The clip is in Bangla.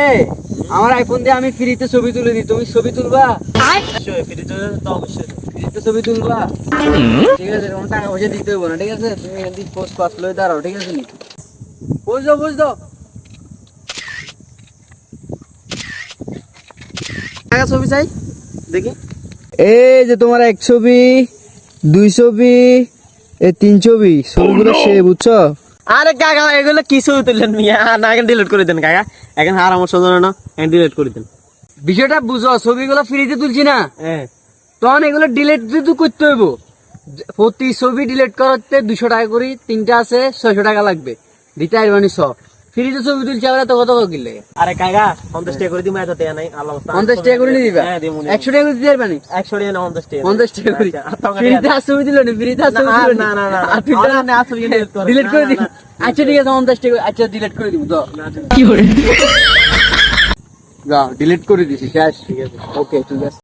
এই আমার আইফোন দিয়ে আমি ফ্রিতে ছবি তুলে দিই। তুমি ছবি তুলবা? ফ্রিতে ছবি তুলবা। ঠিক আছে তোমার টাকা পয়সা দিতে হব না ঠিক আছে? তুমি এখান থেকে পোস্ট পাস লয়ে দাঁড়াও ঠিক আছে? নি বুঝ দাও বুঝ দাও। টাকা ছবি চাই? দেখি। এই যে তোমার এক ছবি দুই ছবি এই তিন ছবি ছবিগুলো সে বুঝছ? আরে কাকা এগুলো কি ছবি তুললেন মিয়া না এখন ডিলিট করে দেন কাকা। এখন আর আমার সজন না এখন ডিলিট করে দেন। বিষয়টা বুঝো ছবিগুলো ফ্রিতে তুলছি না। তখন এগুলো ডিলিট যদি করতে হইব প্রতি ছবি ডিলিট করতে দুশো টাকা করি তিনটা আছে ছয়শো টাকা লাগবে। দিতে আসবানি ছ ফ্রিতে ছবি তুলছি আমরা তো কত কিনলে আরে কাকা পঞ্চাশ টাকা করে দিব এত টাকা নাই আল্লাহ পঞ্চাশ টাকা করে দিবা হ্যাঁ একশো টাকা করে দিতে পারবানি একশো টাকা না পঞ্চাশ টাকা পঞ্চাশ টাকা করি আচ্ছা, আর ফ্রিতে দেয়া- আর ছবি দিল না ফ্রিতে আর ছবি না, দিল না, না, না, ডিলিট করে দিই আচ্ছা ঠিক আছে পঞ্চাশ টাকা আচ্ছা ডিলিট করে দিব তো কি করে ডিলিট করে দিছি শেষ ঠিক আছে ওকে ঠিক আছে